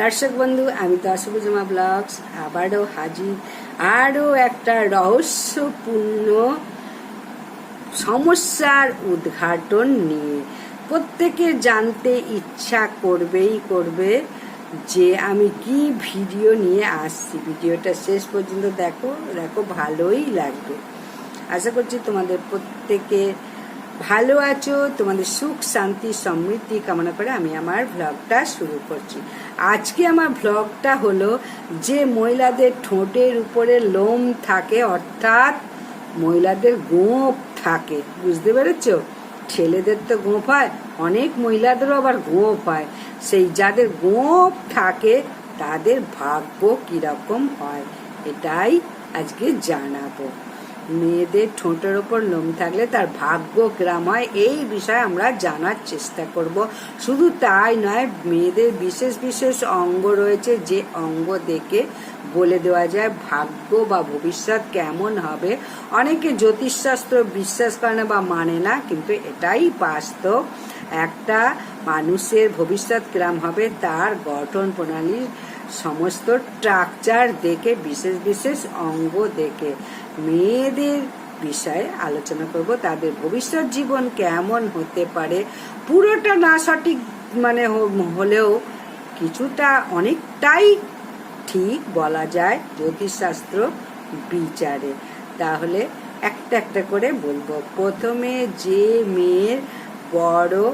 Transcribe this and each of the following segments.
দর্শক বন্ধু, আমি আসবুজমা ব্লগস, আবারও হাজির। আরও একটা রহস্যপূর্ণ সমস্যার উদ্ঘাটন নিয়ে। প্রত্যেকে জানতে ইচ্ছা করবেই করবে যে আমি কি ভিডিও নিয়ে আসছি। ভিডিওটা শেষ পর্যন্ত দেখো দেখো, ভালোই লাগবে। আশা করছি তোমাদের প্রত্যেকে ভালো আছো? তোমাদের সুখ, শান্তি, সমৃদ্ধি কামনা করে আমি আমার ভ্লগটা শুরু করছি। আজকে আমার ভ্লগটা হলো যে মহিলাদের ঠোঁটের উপরে লোম থাকে, অর্থাৎ মহিলাদের গোঁপ থাকে। বুঝতে পেরেছ? ছেলেদের তো গোঁপ হয়, অনেক মহিলাদেরও আবার গোঁপ হয়। সেই যাদের গোঁপ থাকে, তাদের ভাগ্য কীরকম হয়? এটাই আজকে জানাব। মেয়েদের ঠোঁটের ওপর লোম থাকলে তার ভাগ্য গ্রাম হয়। এই বিষয়ে আমরা জানার চেষ্টা করব। শুধু তাই নয়, মেয়েদের বিশেষ বিশেষ অঙ্গ রয়েছে যে অঙ্গ দেখে বলে দেওয়া যায় ভাগ্য বা ভবিষ্যৎ কেমন হবে। অনেকে জ্যোতিষশাস্ত্র বিশ্বাস করে না বা মানে না, কিন্তু এটাই বাস্তব। একটা মানুষের ভবিষ্যৎ গ্রাম হবে তার গঠন প্রণালীর সমস্ত স্ট্রাকচার দেখে, বিশেষ বিশেষ অঙ্গ দেখে মেয়েদের বিষয়ে আলোচনা করব, তাদের ভবিষ্যৎ জীবন কেমন হতে পারে, পুরোটা না সঠিক মানে হলেও কিছুটা অনেকটাই ঠিক বলা যায় জ্যোতিষশাস্ত্র বিচারে। তাহলে একটা একটা করে বলব। প্রথমে যে মেয়ের বড়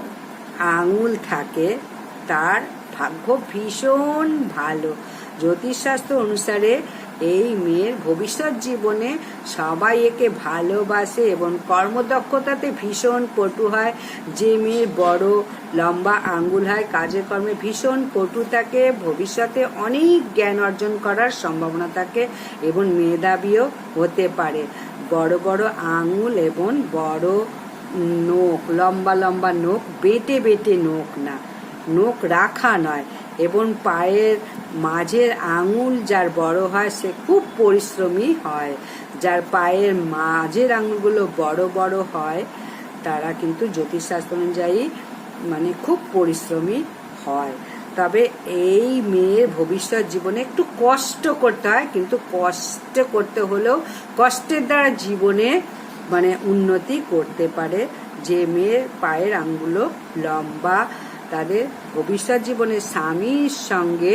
আঙুল থাকে, তার ভাগ্য ভীষণ ভালো। জ্যোতিষশাস্ত্র অনুসারে এই মেয়ের ভবিষ্যৎ জীবনে সবাই একে ভালোবাসে এবং কর্মদক্ষতাতে ভীষণ পটু হয়। যে মেয়ের বড়, লম্বা, আঙ্গুল হয়, কাজে কর্মে ভীষণ পটু থাকে, ভবিষ্যতে অনেক জ্ঞান অর্জন করার সম্ভাবনা থাকে এবং মেধাবীও হতে পারে। বড় বড় আঙুল এবং বড় নোখ, লম্বা লম্বা নোখ, বেটে বেটে নোখ না। নোখ রাখা নয়, এবং পায়ের মাঝের আঙুল যার বড় হয় সে খুব পরিশ্রমী হয়। যার পায়ের মাঝের আঙুলগুলো বড় বড় হয়, তারা কিন্তু জ্যোতিষশাস্ত্র অনুযায়ী মানে খুব পরিশ্রমী হয়। তবে এই মেয়ের ভবিষ্যৎ জীবনে একটু কষ্ট করতে হয়, কিন্তু কষ্ট করতে হলেও কষ্টের দ্বারা জীবনে মানে উন্নতি করতে পারে। যে মেয়ের পায়ের আঙ্গুলো লম্বা তাদের ভবিষ্যৎ জীবনে স্বামীর সঙ্গে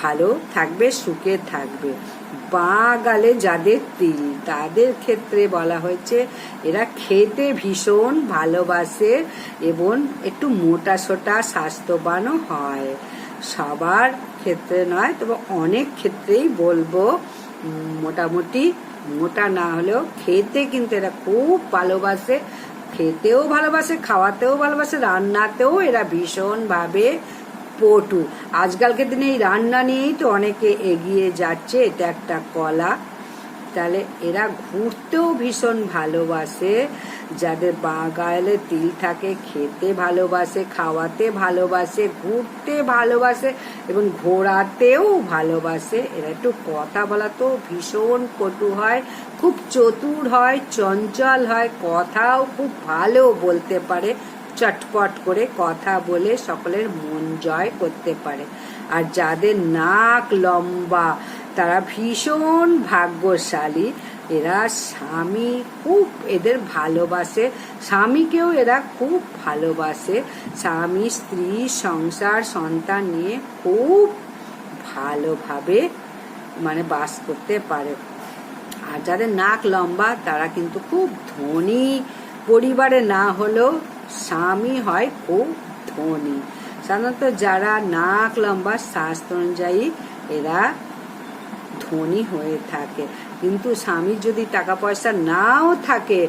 ভালো থাকবে, সুখে থাকবে। বাঁ গালে যাদের তিল, তাদের ক্ষেত্রে বলা হয়েছে, এরা খেতে ভীষণ ভালোবাসে এবং একটু মোটা সোটা স্বাস্থ্যবানও হয়। সবার ক্ষেত্রে নয়, তবে অনেক ক্ষেত্রেই বলব মোটামুটি মোটা না হলেও খেতে কিন্তু এরা খুব ভালোবাসে। খেতেও ভালোবাসে, খাওয়াতেও ভালোবাসে, রান্নাতেও এরা ভীষণভাবে পটু। আজকালকের দিনে এই রান্না নিয়েই তো অনেকে এগিয়ে যাচ্ছে, এটা একটা কলা। তাহলে এরা ঘুরতেও ভীষণ ভালোবাসে। যাদের বাঁ গায়ে তিল থাকে, খেতে ভালোবাসে, খাওয়াতে ভালোবাসে, ঘুরতে ভালোবাসে এবং ঘোরাতেও ভালোবাসে, এরা একটু কথা বলা তো ভীষণ কটু হয়, খুব চতুর হয়, চঞ্চল হয়, কথাও খুব ভালো বলতে পারে, চটপট করে কথা বলে সকলের মন জয় করতে পারে। আর যাদের নাক লম্বা, তারা ভীষণ ভাগ্যশালী এরা স্বামী খুব এদের ভালোবাসে। স্বামীকেও এরা খুব ভালোবাসে। স্বামী, স্ত্রী, সংসার, সন্তান নিয়ে খুব ভালোভাবে মানে বাস করতে পারে। আর যাদের নাক লম্বা, তারা কিন্তু খুব ধনী। পরিবারে না হলেও স্বামী হয় খুব ধনী। সাধারণত যারা নাক লম্বা, স্বাস্থ্য অনুযায়ী এরা ধনী হয়ে থাকে। কিন্তু স্বামীর যদি টাকা পয়সা নাও থাকে,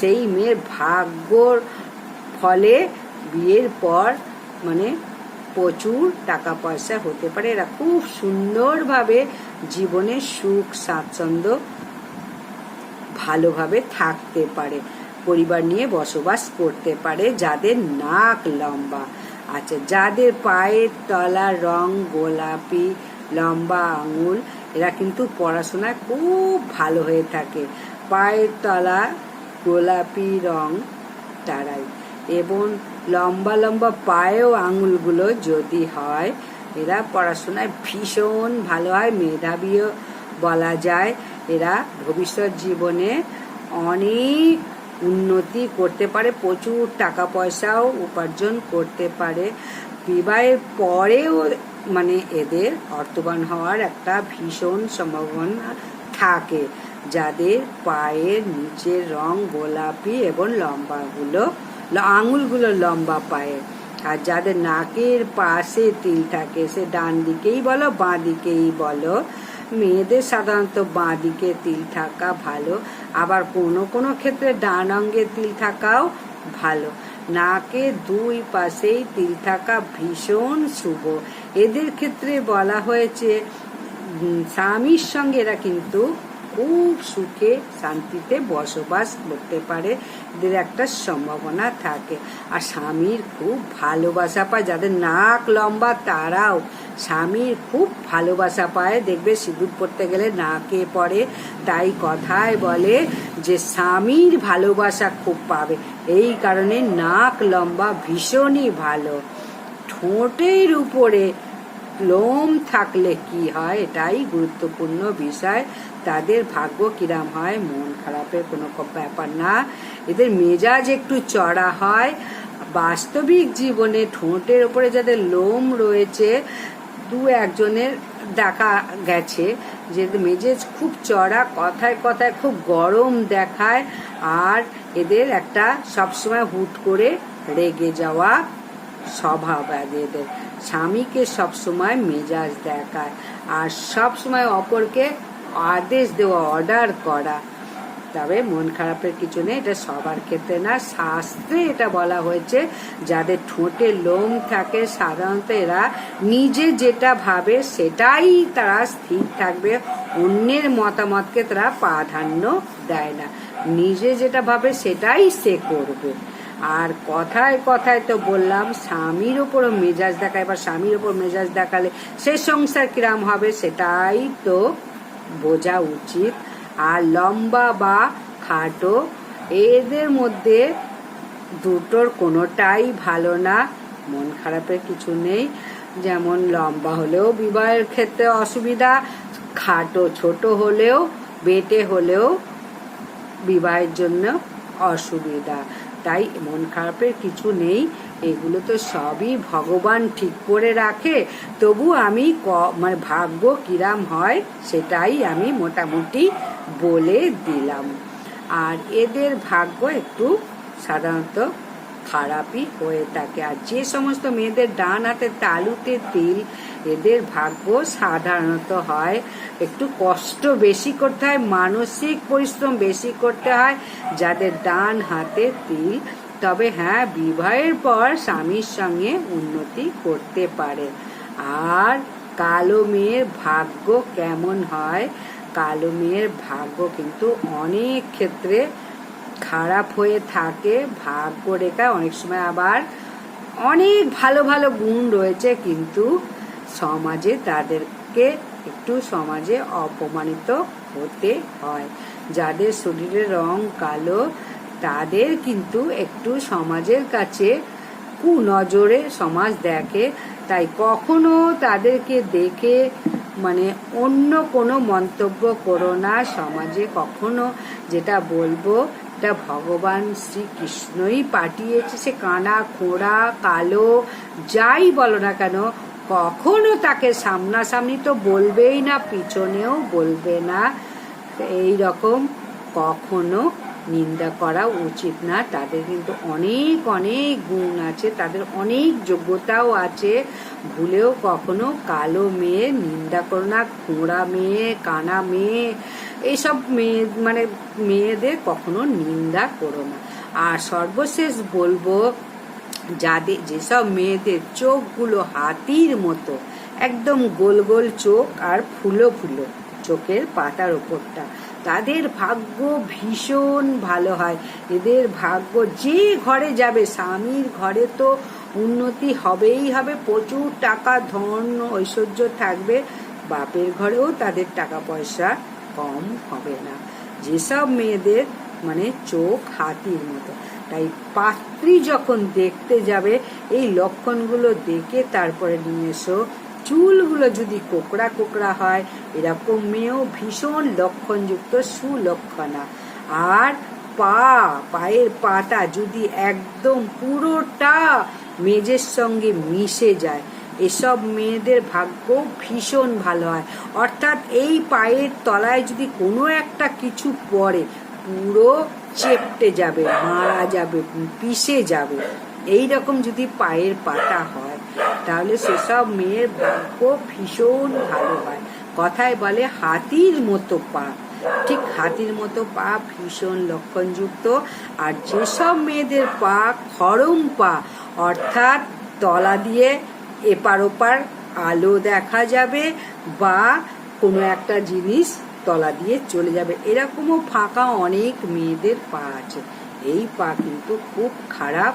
সেই মেয়ের ভাগ্যর ফলে বিয়ের পর মানে প্রচুর টাকা পয়সা হতে পারে। এরা খুব সুন্দরভাবে জীবনে সুখ, স্বাচ্ছন্দ্য ভালোভাবে থাকতে পারে। পরিবার নিয়ে বসবাস করতে পারে। যাদের নাক লম্বা আচ্ছা যাদের পায়ের তলার রং গোলাপি, লম্বা আঙুল এরা কিন্তু পড়াশোনায় খুব ভালো হয়ে থাকে। পায়ের তলা গোলাপি রং তারাই এবং লম্বা লম্বা পায়েও আঙুলগুলো যদি হয়, এরা পড়াশোনায় ভীষণ ভালো হয়, মেধাবীও বলা যায়। এরা ভবিষ্যৎ জীবনে অনেক উন্নতি করতে পারে, প্রচুর টাকা পয়সাও উপার্জন করতে পারে। বিবাহের পরেও মানে এদের অর্থবান হওয়ার একটা ভীষণ সম্ভাবনা থাকে, যাদের পায়ের নিচের রং গোলাপি এবং লম্বাগুলো আঙুলগুলো লম্বা পায়ে আর যাদের নাকের পাশে তিল থাকে, সে ডান দিকেই বলো, বাঁ দিকেই বলো। মেয়েদের সাধারণত বাঁ দিকে তিল থাকা ভালো, আবার কোনো কোনো ক্ষেত্রে ডান অঙ্গে তিল থাকাও ভালো। নাকে দুই পাশেই তিল থাকা ভীষণ শুভ। এদের ক্ষেত্রে বলা হয়েছে স্বামীর সঙ্গে এরা কিন্তু খুব সুখে শান্তিতে বসবাস করতে পারে। এদের একটা সম্ভাবনা থাকে। আর স্বামীর খুব ভালোবাসা পায়। যাদের নাক লম্বা, তারাও স্বামীর খুব ভালোবাসা পায়। দেখবে সিঁদুর পড়তে গেলে নাকে পড়ে। তাই কথায় বলে যে, স্বামীর ভালোবাসা খুব পাবে। এই কারণে নাক লম্বা ভীষণই ভালো। ঠোঁটের উপরে লোম থাকলে কি হয়? এটাই গুরুত্বপূর্ণ বিষয়। তাদের ভাগ্য কিরাম হয়, মন খারাপের কোনো ব্যাপার না। এদের মেজাজ একটু চড়া হয়। বাস্তবিক জীবনে ঠোঁটের উপরে যাদের লোম রয়েছে, দু একজনের দেখা গেছে যে মেজাজ খুব চড়া, কথায় কথায় খুব গরম দেখায়, আর এদের একটা সবসময় হুট করে রেগে যাওয়া স্বভাব এদের। স্বামীকে সবসময় মেজাজ দেখায় আর সবসময় অপরকে আদেশ দেওয়া অর্ডার করা। তবে মন খারাপের কিছু নেই, এটা সবার ক্ষেত্রে না, শাস্ত্রে এটা বলা হয়েছে, যাদের ঠোঁটে লোম থাকে, সাধারণত এরা নিজে যেটা ভাবে সেটাই তারা স্থির থাকবে, অন্যের মতামতকে তারা প্রাধান্য দেয় না। নিজে যেটা ভাবে সেটাই সে করবে। আর কথায় কথায় তো বললাম, স্বামীর ওপরও মেজাজ দেখায় বা স্বামীর ওপর মেজাজ দেখালে সে সংসার কিরাম হবে সেটাই তো বোঝা উচিত। আর লম্বা বা খাটো, এদের মধ্যে দুটোর কোনোটাই ভালো না, মন খারাপের কিছু নেই। যেমন লম্বা হলেও বিবাহের ক্ষেত্রে অসুবিধা, খাটো ছোট হলেও, বেটে হলেও বিবাহের জন্য অসুবিধা। তাই মন খারাপের কিছু নেই। এগুলো তো সবই ভগবান ঠিক করে রাখে। তবু আমি ক মানে ভাগ্য কিরাম হয় সেটাই আমি মোটামুটি বলে দিলাম। আর এদের ভাগ্য একটু সাধারণত খারাপই হয়ে থাকে। আর যে সমস্ত মেয়েদের ডান হাতে তালুতে তিল, এদের ভাগ্য সাধারণত হয় একটু কষ্ট বেশি করতে হয়, মানসিক পরিশ্রম বেশি করতে হয় যাদের ডান হাতে তিল। তবে হ্যাঁ বিবাহের পর স্বামীর সঙ্গে উন্নতি করতে পারে। আর কালো মেয়ের ভাগ্য কেমন হয়? কালো মেয়ের ভাগ্য কিন্তু অনেক ক্ষেত্রে খারাপ হয়ে থাকে ভাগ্য রেখা অনেক সময় আবার অনেক ভালো ভালো গুণ রয়েছে, কিন্তু সমাজে তাদেরকে একটু সমাজে অপমানিত হতে হয়। যাদের শরীরের রং কালো, তাদের কিন্তু একটু সমাজের কাছে কুনজরে সমাজ দেখে। তাই কখনো তাদেরকে দেখে মানে অন্য কোনো মন্তব্য করো না। সমাজে কখনো যেটা বলব এটা ভগবান শ্রীকৃষ্ণই পাঠিয়েছে সে কানা, খোঁড়া, কালো, যাই বলো না কেন, কখনো তাকে সামনাসামনি তো বলবেই না, পিছনেও বলবে না। এই রকম কখনো নিন্দা করা উচিত না। তাদের কিন্তু অনেক অনেক গুণ আছে, তাদের অনেক যোগ্যতাও আছে। ভুলেও কখনো কালো মেয়ে নিন্দা করো না, খোঁড়া মেয়ে, কানা মেয়ে এইসব মেয়ে মানে মেয়েদের কখনো নিন্দা করো না। আর সর্বশেষ বলব, যাদের, যেসব মেয়েদের চোখগুলো হাতির মতো, একদম গোল গোল চোখ আর ফুলো ফুলো চোখের পাতার ওপরটা, তাদের ভাগ্য ভীষণ ভালো হয়। এদের ভাগ্য যে ঘরে যাবে, স্বামীর ঘরে তো উন্নতি হবেই হবে। প্রচুর টাকা ধন, ঐশ্বর্য থাকবে। বাপের ঘরেও তাদের টাকা পয়সা কম হবে না। যেসব মেয়েদের মানে চোখ হাতির মতো, তাই পাত্রী যখন দেখতে যাবে, এই লক্ষণগুলো দেখে তারপরে নিয়ে এসো। চুলগুলো যদি কোকড়া কোকড়া হয়, এরকম মেয়েও ভীষণ লক্ষণযুক্ত, সুলক্ষণা। আর পা, পায়ের পাটা যদি একদম পুরোটা মেজের সঙ্গে মিশে যায় এসব মেয়েদের ভাগ্য ভীষণ ভালো হয়। অর্থাৎ এই পায়ের তলায় যদি কোনো একটা কিছু পড়ে, পুরো চেপটে যাবে, মারা যাবে, পিষে যাবে। এই রকম যদি পায়ের পাতা হয়, তাহলে সেসব মেয়ের ভাগ্য ভীষণ ভালো হয়। কথায় বলে হাতির মতো পা। ঠিক হাতির মতো পা ভীষণ লক্ষণযুক্ত। আর যেসব মেয়েদের পা খরম পা, অর্থাৎ তলা দিয়ে এপার ওপার আলো দেখা যাবে বা কোনো একটা জিনিস তলা দিয়ে চলে যাবে। এরকমও ফাঁকা অনেক মেয়েদের পা আছে। এই পা কিন্তু খুব খারাপ।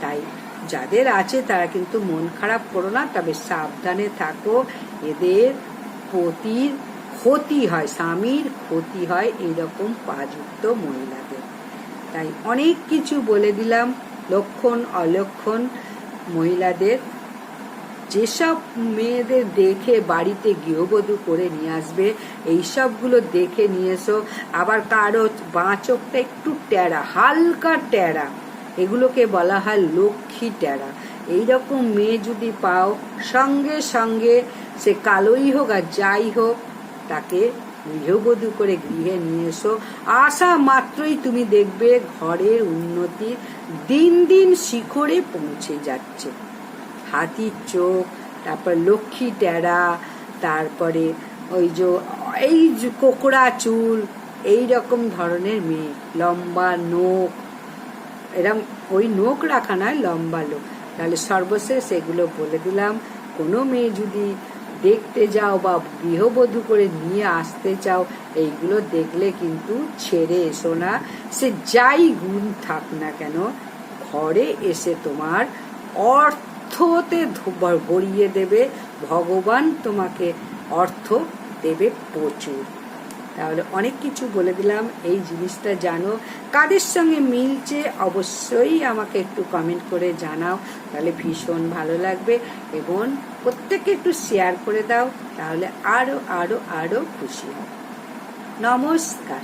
তাই যাদের আছে তারা কিন্তু মন খারাপ করো না, তবে সাবধানে থাকো। এদের পতির ক্ষতি হয়, স্বামীর ক্ষতি হয় এইরকম পাযুক্ত মহিলাদের। তাই অনেক কিছু বলে দিলাম, লক্ষণ, অলক্ষণ মহিলাদের। যেসব মেয়েদের দেখে বাড়িতে গৃহবধূ করে নিয়ে আসবে এই সবগুলো দেখে নিয়ে এসো। আবার কারও বাঁ চোখটা একটু ট্যাড়া হালকা ট্যাড়া এগুলোকে বলা হয় লক্ষ্মী ট্যাড়া এইরকম মেয়ে যদি পাও, সঙ্গে সঙ্গে সে কালোই হোক আর যাই হোক, তাকে গৃহবধূ করে গৃহে নিয়ে এসো। আসা মাত্রই তুমি দেখবে ঘরের উন্নতি দিন দিন শিখরে পৌঁছে যাচ্ছে। হাতির চোখ, তারপর লক্ষ্মী টেরা, তারপরে ওই যে, এই কোকড়া চুল, এই রকম ধরনের মেয়ে, লম্বা নোখ, এরম ওই নোক রাখা নয়, লম্বা লোক। তাহলে সর্বশেষ এগুলো বলে দিলাম। কোনো মেয়ে যদি দেখতে যাও বা গৃহবধূ করে নিয়ে আসতে চাও, এইগুলো দেখলে কিন্তু ছেড়ে এসো না। সে যাই গুণ থাক না কেন, ঘরে এসে তোমার অর্থতে গড়িয়ে দেবে, ভগবান তোমাকে অর্থ দেবে প্রচুর। তাহলে অনেক কিছু বলে দিলাম, এই জিনিসটা জানো। কাদের সঙ্গে মিলছে অবশ্যই আমাকে একটু কমেন্ট করে জানাও, তাহলে ভীষণ ভালো লাগবে। এবং প্রত্যেককে একটু শেয়ার করে দাও, তাহলে আরও আরও আরও খুশি হব। নমস্কার।